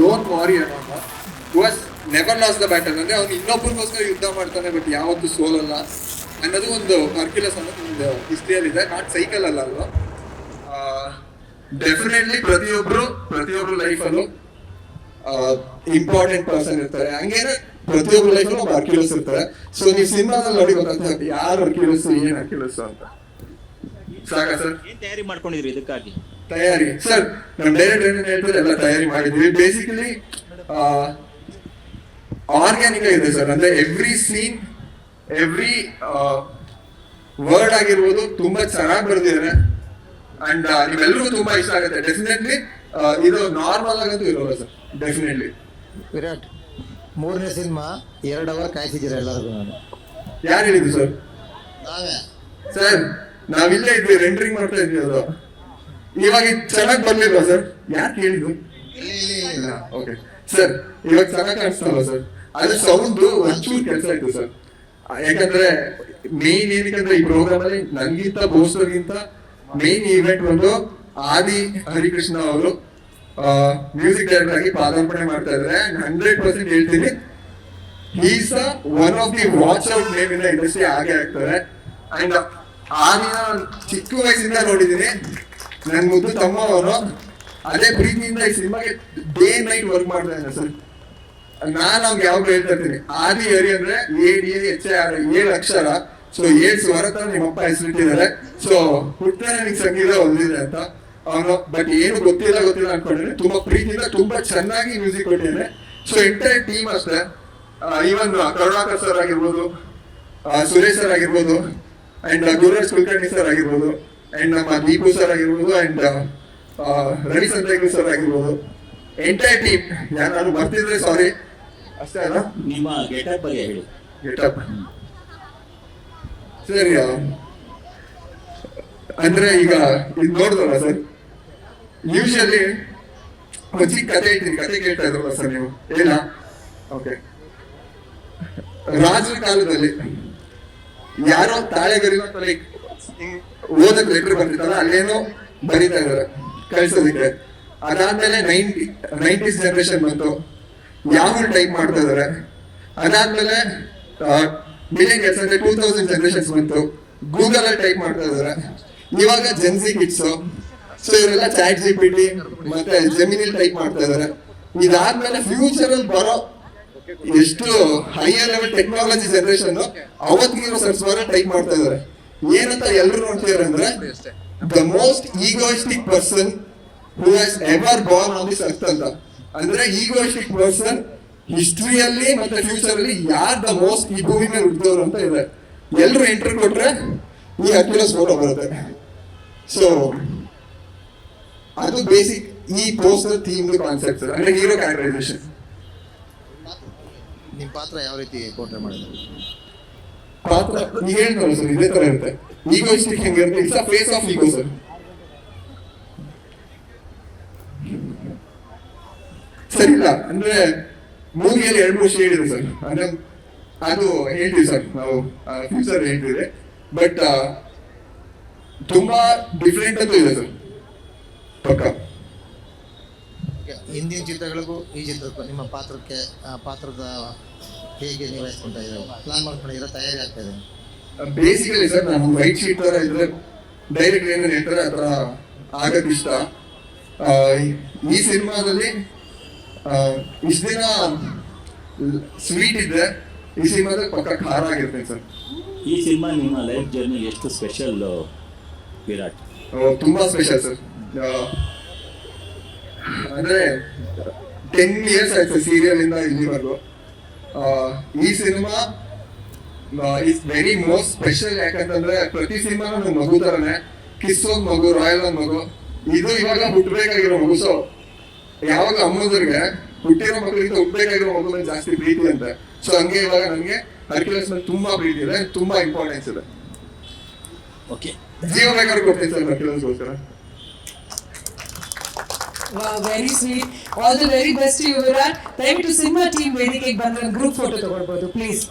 Loan warrior ಅಂತ. Was never lost the battle ಅಂದ್ರೆ ಅವ್ನು ಇನ್ನೊಬ್ಬರಿಗೋಸ್ಕರ ಯುದ್ಧ ಮಾಡ್ತಾನೆ ಬಟ್ ಯಾವತ್ತೂ ಸೋಲಲ್ಲ ಅನ್ನೋದು ಒಂದು ಅರ್ಕ್ಯುಲಸ್ ಅನ್ನೋದು ಒಂದು ಹಿಸ್ಟ್ರಿಯಲ್ಲಿ ಇದೆ. ನಾಟ್ ಸೈಕಲ್ ಅಲ್ಲ ಅಲ್ವಾ ಡೆಫಿನೆಟ್ಲಿ ಪ್ರತಿಯೊಬ್ರು ಪ್ರತಿಯೊಬ್ರು ಲೈಫಲ್ಲೂ ಇಂಪಾರ್ಟೆಂಟ್ ಪರ್ಸನ್ ಇರ್ತಾರೆ. ಹಂಗೇನೆ ಪ್ರತಿಯೊಬ್ರು ಲೈಫ್ ಒಬ್ಬ ಅರ್ಕ್ಯುಲಸ್ ಇರ್ತಾರೆ. ಸೊ ನೀವು ಸಿನಿಮಾದಲ್ಲಿ ನೋಡಿ ಗೊತ್ತಾಗ್ತದೆ ಯಾರು ಅರ್ಕ್ಯುಲಸ್ ಏನ್ ಅರ್ಕ್ಯುಲಸ್ ಅಂತ? ಸಾಕಾ ಸರ್? ಏನ್ ತಯಾರಿ ಮಾಡ್ಕೊಂಡಿದ್ರಿ ಇದಕ್ಕಾಗಿ? ತಯಾರಿ. ಸರ್ ನಮ್ಮ ಡೈರೆಕ್ಟರ್ ಏನೇನು ಹೇಳ್ತಾರೆ ಎಲ್ಲ ತಯಾರಿ ಮಾಡಿದ್ವಿ ಬೇಸಿಕಲಿ ಆರ್ಗ್ಯಾನಿಕ್ ಇದೆ ಸರ್ ಅಂದ್ರೆ ಎವ್ರಿ ಸೀನ್ ಎವ್ರಿ ವರ್ಡ್ ಆಗಿರ್ಬೋದು ತುಂಬಾ ಚೆನ್ನಾಗಿ ಬರ್ದಿದ್ದಾರೆ. ಅಂಡ್ ನಿಮ್ಮೆಲ್ಲರಿಗೂ ತುಂಬಾ ಇಷ್ಟ ಆಗುತ್ತೆ. ಡೆಫಿನೆಟ್ಲಿ ಇದು ನಾರ್ಮಲ್ ಆಗಂತೂ ಇರೋಲ್ಲ ಸರ್ ಡೆಫಿನೆಟ್ಲಿ ವಿರಾಟ್ ಮೂರನೇ ಸಿನಿಮಾ ಎರಡು ಅವರ್ ಕಾಯ್ತಿದ್ದೀರ ಎಲ್ಲರಿಗೂ ನಾನು? ಯಾರು ಹೇಳಿದ್ದು ಸರ್ ನಾವೇ. ಸರ್ ನಾವಿಲ್ಲೇ ಇದ್ವಿ. ರೆಂಡರಿಂಗ್ ಮಾಡ್ತಾ ಇದ್ವಿ ಅದು. ಇವಾಗ ಚೆನ್ನಾಗಿ ಬಂದಿಲ್ವ ಸರ್ ಯಾಕೆ ಹೇಳಿದ್ರು? ಇಲ್ಲ ಓಕೆ ಸರ್ ಇವಾಗ ಚೆನ್ನಾಗಿ ಕಾಣಿಸ್ತಲ್ಲ ಸರ್ ಅದು ಸೌಂಡ್ ಒಂಚೂರು ಕೆಲಸ ಆಯ್ತು ಸರ್ ಯಾಕಂದ್ರೆ ಮೇನ್ ಏನಕ್ಕಂದ್ರೆ ಈ ಪ್ರೋಗ್ರಾಮ್ ಅಲ್ಲಿ ನಂಗೀತ ಬೋಸ್ಟರ್ಗಿಂತ ಮೇನ್ ಈವೆಂಟ್ ಬಂದು ಆದಿ ಹರಿಕೃಷ್ಣ ಅವರು ಮ್ಯೂಸಿಕ್ ಡೈರೆಕ್ಟರ್ ಆಗಿ ಪಾದಾರ್ಪಣೆ ಮಾಡ್ತಾ ಇದ್ದಾರೆ ಹಂಡ್ರೆಡ್ ಪರ್ಸೆಂಟ್ ಹೇಳ್ತೀನಿ. Is one of the watch out name ಇಂದ ಇಂಡಸ್ಟ್ರಿ ಹಾಗೆ ಆಗ್ತಾರೆ. ಅಂಡ್ ಆದಿನ ದಿನ ಚಿಕ್ಕ ವಯಸ್ಸಿಂದ ನೋಡಿದೀನಿ. ನನ್ ಮುದ್ದು ತಮ್ಮ ಅವರು ಅದೇ ಪ್ರೀತಿಯಿಂದ ಈ ಸಿನಿಮಾಗೆ ಡೇ ನೈಟ್ ವರ್ಕ್ ಮಾಡ್ತಾ ಇದ್ದಾರೆ ಸರ್. ನಾನು ಅವ್ಗೆ ಯಾವಾಗ ಹೇಳ್ತಾ ಇರ್ತೀನಿ. ಆದಿ ಹರಿ ಅಂದ್ರೆ ಎ ಡಿ ಎಚ್ ಆರ್ ಏಳು ಅಕ್ಷರ. ಸೊ ಏಳು ಸ್ವರ ತರ ನಿಮ್ಮಪ್ಪ ಹೆಸರಿಟ್ಟಿದ್ದಾರೆ. ಸೊ ಹುಟ್ಟನೆ ನನಗೆ ಸಂಗೀತ ಹೊಂದಿದೆ ಅಂತ ಅವನು ಬಟ್ ಏನು ಗೊತ್ತಿಲ್ಲ ಗೊತ್ತಿಲ್ಲ ಅನ್ಕೊಂಡಿದ್ರೆ ತುಂಬಾ ಪ್ರೀತಿಯಿಂದ ತುಂಬಾ ಚೆನ್ನಾಗಿ ಮ್ಯೂಸಿಕ್ ಕೊಟ್ಟಿದ್ದಾರೆ ಸೊ ಎಂಟೈರ್ ಟೀಮ್ ಅಷ್ಟೇ. ಈವನ್ ಕರುಣಾಕರ್ ಸರ್ ಆಗಿರ್ಬೋದು ಸುರೇಶ್ ಸರ್ ಆಗಿರ್ಬೋದು ಅಂಡ್ ಗುರುರಾಜ್ ಕುಲಕರ್ಣಿ ಸರ್ ಆಗಿರ್ಬೋದು. ಅಂಡ್ ನಮ್ಮ ದೀಪು ಸರ್ ಆಗಿರ್ಬೋದು ಅಂಡ್ ರವಿ ಸಂತೇಗು ಸರ್ ಆಗಿರ್ಬೋದು. ಎಂಟೈರ್ ಟೀಮ್ ಯಾರು ನಾನು ಬರ್ತಿದ್ರೆ ಸಾರಿ ಅಷ್ಟೇ ಅಲ್ಲ? ನಿಮ್ಮ ಗೆಟಪ್ ಬಗ್ಗೆ ಹೇಳಿ. ಗೆಟಪ್ ಸರಿ ಅಂದ್ರೆ ಈಗ ಇದು ನೋಡಿದ್ರಲ್ಲ ಸರ್ ಯೂಶಲಿ ಒಂದು ಚಿಕ್ಕ ಕತೆ ಹೇಳ್ತೀನಿ. ಕತೆ ಕೇಳ್ತಾ ಇದ್ರಲ್ಲ ಸರ್ ನೀವು? ಏನ? ಓಕೆ ರಾಜರ ಕಾಲದಲ್ಲಿ ಯಾರೋ ತಾಳೆಗರಿನ ಲೈಕ್ ಓದಕ್ ಲೆಟರ್ ಬರ್ತಿತ್ತಲ್ಲ ಅಲ್ಲೇನೋ ಬರೀತಾ ಇದಾರೆ ಕಳ್ಸೋದಕ್ಕೆ. ಅದಾದ್ಮೇಲೆ ನೈಂಟಿ ನೈಂಟೀಸ್ ಜನರೇಷನ್ ಬಂತು. ಯಾವ ಟೈಪ್ ಮಾಡ್ತಾ ಇದಾರೆ ಅದಾದ್ಮೇಲೆ ಮಿಲಿಯನ್ಸ್ ಅಂದ್ರೆ ಟೂ ತೌಸಂಡ್ ಜನರೇಷನ್ಸ್ ಬಂತು. ಗೂಗಲ್ ಅಲ್ಲಿ ಟೈಪ್ ಮಾಡ್ತಾ ಇದಾರೆ ಇವಾಗ ಜೆನ್ಸಿ ಕಿಟ್ಸ್ ಸೊ ಇವರೆಲ್ಲ ಚಾಟ್ ಜಿ ಪಿ ಟಿ ಮತ್ತೆ ಜಮೀನಿಲ್ ಟೈಪ್ ಮಾಡ್ತಾ ಇದಾರೆ ಇದಾದ್ಮೇಲೆ ಫ್ಯೂಚರ್ ಅಲ್ಲಿ ಬರೋ ಎಷ್ಟು ಹೈಯರ್ ಲೆವೆಲ್ ಟೆಕ್ನಾಲಜಿ ಜನರೇಷನ್ ಅವತ್ತಿಗಿರೋ ಸರ್ಚ್ ಟೈಪ್ ಮಾಡ್ತಾ ಇದಾರೆ ಏನಂತ ಎಲ್ಲರೂ ಅಂದ್ರೆ the most egoistic person who has ever born on this earth ಅಂತ. ಅಂದ್ರೆ ಈಗೋಯಿಸ್ಟಿಕ್ ಪರ್ಸನ್ ಹಿಸ್ಟ್ರಿಯಲ್ಲಿ ಮತ್ತೆ ಫ್ಯೂಚರ್ ಅಲ್ಲಿ ಯಾರ್ ದ ಮೋಸ್ಟ್ ಈ ಭೂಮಿ ಮೇಲೆ ಅಂತ ಇದೆ. ಎಲ್ಲರೂ ಎಂಟ್ರಿ ಕೊಟ್ರೆ ಈ ಅಕ್ಯುಲಸ್ ಫೋಟೋ ಬರುತ್ತೆ. ಸೊ ಅದು ಬೇಸಿಕ್ ಈ ಪೋಸ್ಟರ್ ಥೀಮ್ ಕಾನ್ಸೆಪ್ಟ್ ಅಂದ್ರೆ ಹೀರೋ ಕ್ಯಾರೆಕ್ಟರೈಸೇಷನ್ ನಿಮ್ಮ ಪಾತ್ರ ಯಾವ ರೀತಿ ಪೋರ್ಟ್ರೇ ಮಾಡಿದ್ರು? ಪಾತ್ರ ಹೇಳ್ತಾರೆ ಸರ್, ಇದೇ ತರ ಇರುತ್ತೆ. ಈಗೋಯಿಸ್ಟಿಕ್ ಹೆಂಗಿರುತ್ತೆ it's a face of ego sir ಸರಿ, ಇಲ್ಲ. ಅಂದ್ರೆ ಮೂವಿಯಲ್ಲಿ ಎರಡು ಮೂರು ಶೇಡ್ ಇದೆ ಸರ್. ಅಂದ್ರೆ ಅದು ಹೇಳ್ತೀವಿ, ಸರ್. ನಾವು ಫ್ಯೂಚರ್ ಹೇಳ್ತೀವಿ ಬಟ್ ತುಂಬಾ ಡಿಫ್ರೆಂಟ್ ಅಂತ ಇದೆ, ಸರ್. ಪಕ್ಕ. ಹಿಂದಿನ ಚಿತ್ರಗಳಿಗೂ ಈ ಚಿತ್ರಕ್ಕೂ ನಿಮ್ಮ ಪಾತ್ರಕ್ಕೆ ಪಾತ್ರದ ಹೇಗೆ ನಿಭಾಯಿಸ್ಕೊಂತ ಇದ್ದಾರೆ ಪ್ಲಾನ್ ಮಾಡ್ಕೊಂಡಿದ್ದೀರಾ ತಯಾರಿ ಆಗ್ತಾ ಇದೆ. ಬೇಸಿಕಲಿ ಸರ್ ನಾನು ವೈಟ್ ಶೀಟ್ ತರ ಇದ್ರೆ ಡೈರೆಕ್ಟ್ ಏನು ಹೇಳ್ತಾರೆ ಆ ಥರ ಆಗಕ್ ಇಷ್ಟ. ಈ ಸಿನಿಮಾದಲ್ಲಿ ಇಷ್ಟ ದಿನ ಸ್ವೀಟ್ ಇದೆ ಈ ಸಿನಿಮಾದಲ್ಲಿ ಪಕ್ಕ ಖಾರ ಆಗಿರ್ತೇನೆ ಸರ್ ಈ ಸಿನಿಮಾ ನಿಮ್ಮ ಲೈಫ್ ಜರ್ನಿ ಎಷ್ಟು ಸ್ಪೆಷಲ್ ವಿರಾಟ್? ತುಂಬಾ ಸ್ಪೆಷಲ್ ಸರ್ ಅಂದ್ರೆ ಟೆನ್ ಇಯರ್ಸ್ ಆಯ್ತು ಸೀರಿಯಲ್ ಇಂದ ಇಲ್ಲಿವರೆಗೂ. ಈ cinema is very most special ಯಾಕಂತಂದ್ರೆ ಪ್ರತಿ ಸಿನಿಮಾನು ಮಗು ತರನೇ ಕಿಸ್ ಒಂದ್ ಮಗು ರಾಯಲ್ ಒಂದ್ ಮಗು. ಇದು ಇವಾಗ ಹುಟ್ಟಬೇಕಾಗಿರೋ ಮಗು ಸೊ ಯಾವಾಗ ಅಮ್ಮದ್ರಿಗೆ ಹುಟ್ಟಿರೋ ಮಕ್ಕಳಿಂದ ಹುಟ್ಟಬೇಕಾಗಿರೋ ಮಗು ಜಾಸ್ತಿ ಪ್ರೀತಿ ಅಂತ. ಸೊ ಹಂಗೆ ಇವಾಗ ನನಗೆ ಹರ್ಕ್ಯುಲಸ್ ಮೇಲೆ ತುಂಬಾ ಪ್ರೀತಿ ಇದೆ ತುಂಬಾ ಇಂಪಾರ್ಟೆನ್ಸ್ ಇದೆ. ಓಕೆ ಜೀವ ಬೇಕಾದ್ರೆ ಕೊಡ್ತೀನಿ sir ಹರ್ಕ್ಯುಲಸ್ಗೋಸ್ಕರ very sweet all the very best you Virat ದಯವಿಟ್ಟು ಸಿನಿಮಾ ಟೀಮ್ ವೇದಿಕೆಗೆ ಬಂದ್ರೆ ಗ್ರೂಪ್ ಫೋಟೋ ತಗೊಳ್ಬೋದು ಪ್ಲೀಸ್